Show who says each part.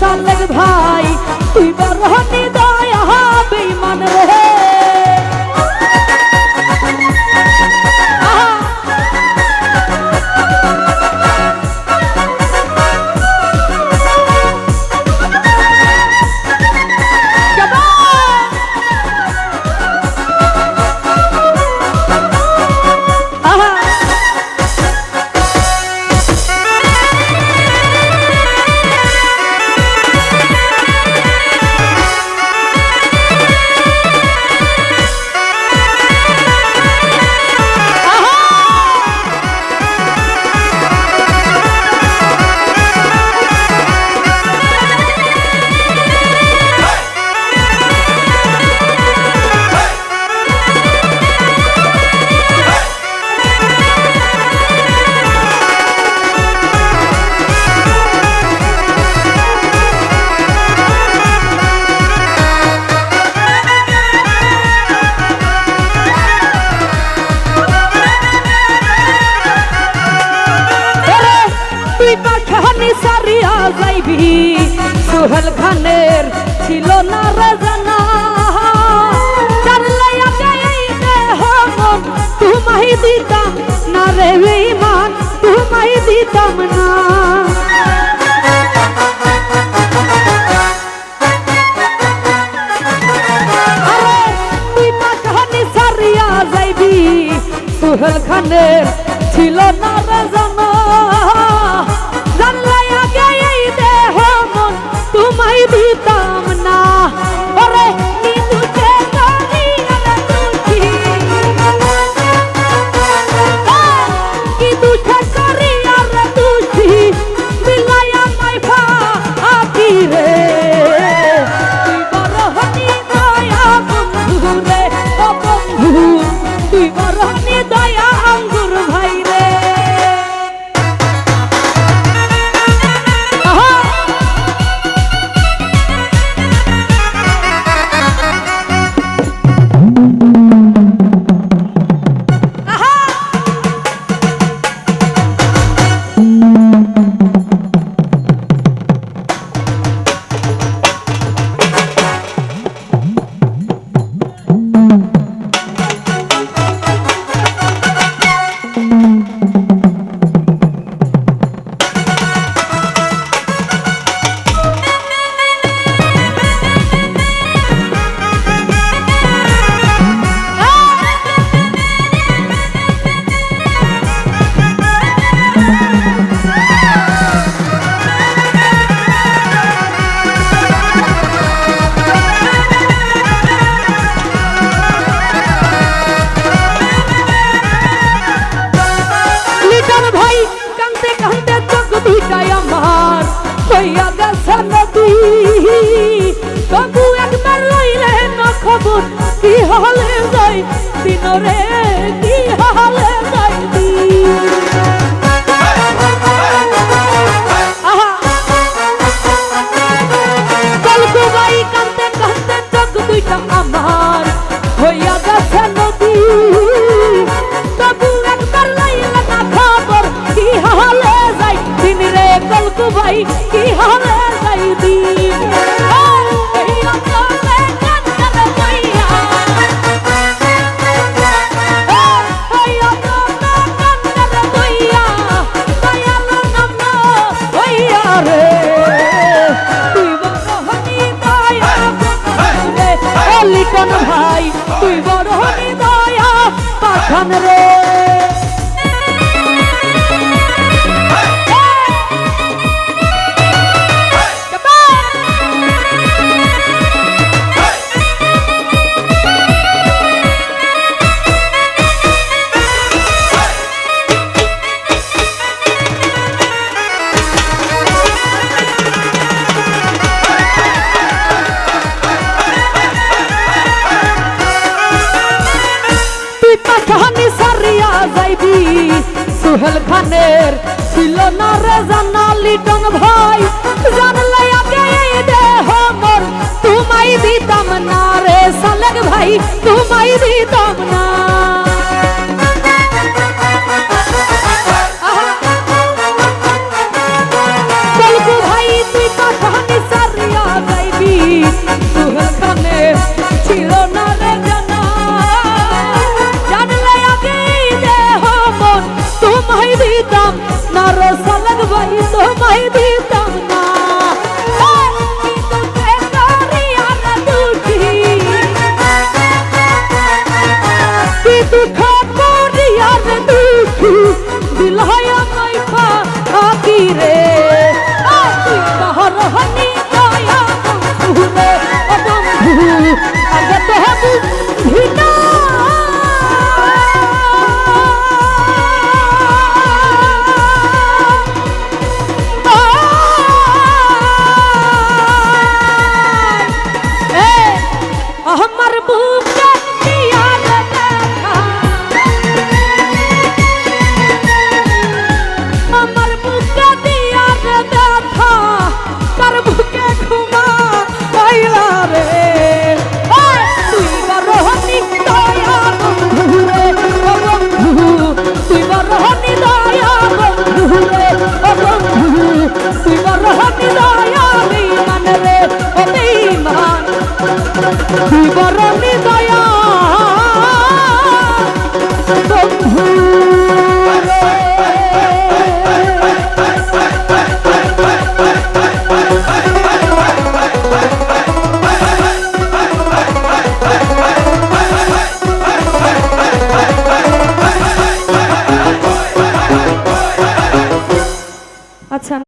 Speaker 1: সাল্লাক ভাই কবি সোহেল খানের ছিল না রাজানা তোমায় দিতাম না রে বেমান তোমায় দিতাম না। সোহেল খানের ছিল না thank you সুহেল খানের ছিল না রে জানা লিটন ভাই। জানলে আগে এই দেহ মোর, তোমায় দিতাম না রে সালেক ভাই, তোমায় দিতাম না। Because আমার বুক